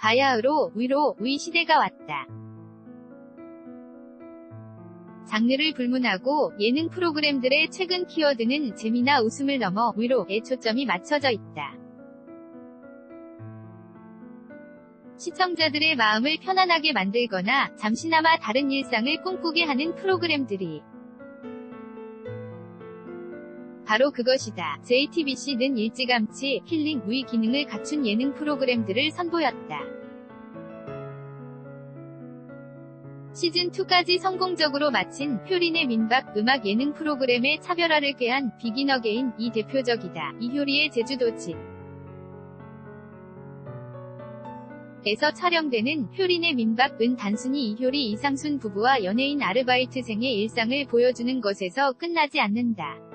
바야흐로 위로 위 시대가 왔다. 장르를 불문하고 예능 프로그램들의 최근 키워드는 재미나 웃음을 넘어 위로에 초점이 맞춰져 있다. 시청자들의 마음을 편안하게 만들거나 잠시나마 다른 일상을 꿈꾸게 하는 프로그램들이 바로 그것이다. JTBC는 일찌감치 힐링 위 기능을 갖춘 예능 프로그램들을 선보였다. 시즌2까지 성공적으로 마친 효린의 민박 음악 예능 프로그램의 차별화를 꾀한 비긴 어게인 이 대표적이다. 이효리의 제주도집 에서 촬영되는 효린의 민박은 단순히 이효리 이상순 부부와 연예인 아르바이트생의 일상을 보여주는 것에서 끝나지 않는다.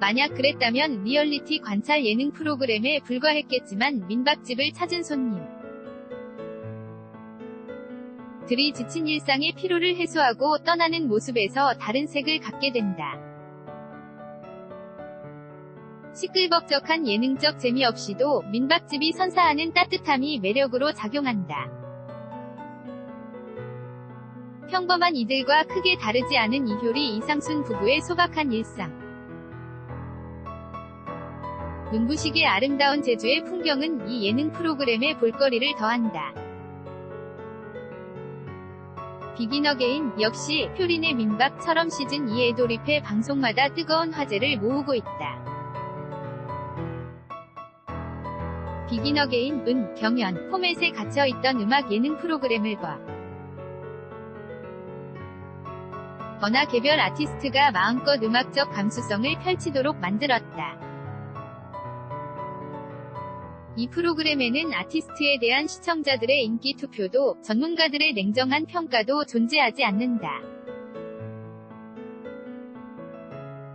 만약 그랬다면 리얼리티 관찰 예능 프로그램에 불과했겠지만 민박집을 찾은 손님 들이 지친 일상의 피로를 해소하고 떠나는 모습에서 다른 색을 갖게 된다. 시끌벅적한 예능적 재미없이도 민박집이 선사하는 따뜻함이 매력으로 작용한다. 평범한 이들과 크게 다르지 않은 이효리 이상순 부부의 소박한 일상. 눈부시게 아름다운 제주의 풍경은 이 예능 프로그램의 볼거리를 더한다. 비긴 어게인 역시 효린의 민박처럼 시즌 2에 돌입해 방송마다 뜨거운 화제를 모으고 있다. 비긴 어게인 은 경연, 포맷에 갇혀있던 음악 예능 프로그램을 봐. 언어 개별 아티스트가 마음껏 음악적 감수성을 펼치도록 만들었다. 이 프로그램에는 아티스트에 대한 시청자들의 인기 투표도 전문가들의 냉정한 평가도 존재하지 않는다.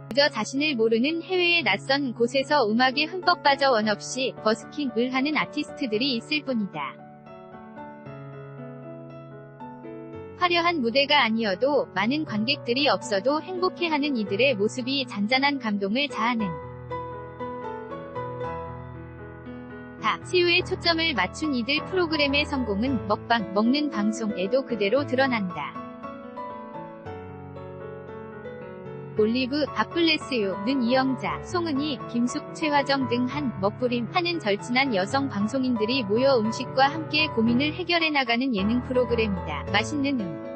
그저 자신을 모르는 해외의 낯선 곳에서 음악에 흠뻑 빠져 원 없이 버스킹을 하는 아티스트들이 있을 뿐이다. 화려한 무대가 아니어도 많은 관객들이 없어도 행복해하는 이들의 모습이 잔잔한 감동을 자아낸 다 치유에 초점을 맞춘 이들 프로그램의 성공은 먹방, 먹는 방송에도 그대로 드러난다. 올리브, 밥블레스유는 이영자, 송은이, 김숙, 최화정 등 한 먹부림 하는 절친한 여성 방송인들이 모여 음식과 함께 고민을 해결해 나가는 예능 프로그램이다. 맛있는 음.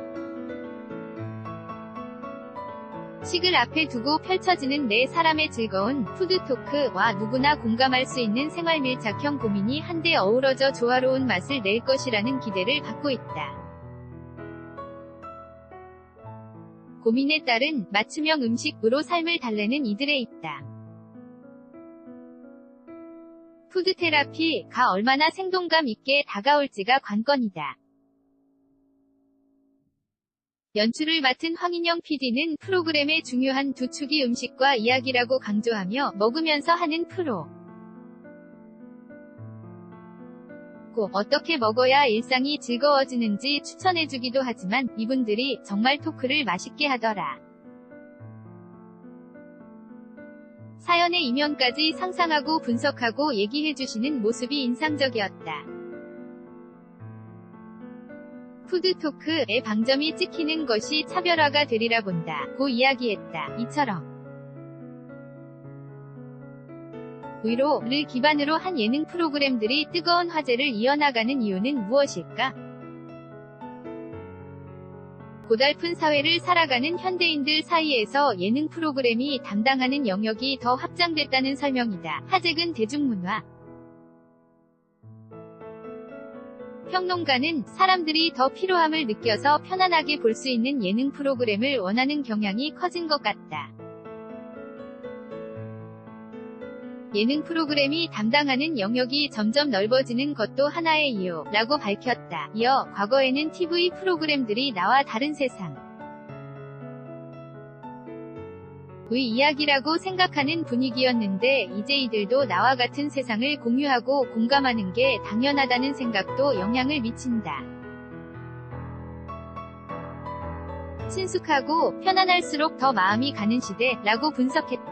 식을 앞에 두고 펼쳐지는 네 사람의 즐거운 푸드토크와 누구나 공감할 수 있는 생활 밀착형 고민이 한데 어우러져 조화로운 맛을 낼 것이라는 기대를 갖고 있다. 고민에 따른 맞춤형 음식으로 삶을 달래는 이들에 있다. 푸드테라피가 얼마나 생동감 있게 다가올지가 관건이다. 연출을 맡은 황인영 PD는 프로그램의 중요한 두 축이 음식과 이야기라고 강조하며 먹으면서 하는 프로. 꼭 어떻게 먹어야 일상이 즐거워지는지 추천해주기도 하지만 이분들이 정말 토크를 맛있게 하더라. 사연의 이면까지 상상하고 분석하고 얘기해주시는 모습이 인상적이었다. 푸드토크의 방점이 찍히는 것이 차별화가 되리라 본다. 고 이야기했다. 이처럼. 위로를 기반으로 한 예능 프로그램들이 뜨거운 화제를 이어나가는 이유는 무엇일까? 고달픈 사회를 살아가는 현대인들 사이에서 예능 프로그램이 담당하는 영역이 더 확장됐다는 설명이다. 하재근 대중문화 평론가는 사람들이 더 피로함을 느껴서 편안하게 볼 수 있는 예능 프로그램을 원하는 경향이 커진 것 같다. 예능 프로그램이 담당하는 영역이 점점 넓어지는 것도 하나의 이유라고 밝혔다. 이어 과거에는 TV 프로그램들이 나와 다른 세상 의 이야기라고 생각하는 분위기였는데 이제 이들도 나와 같은 세상을 공유하고 공감하는 게 당연하다는 생각도 영향을 미친다. 친숙하고 편안할수록 더 마음이 가는 시대라고 분석했다.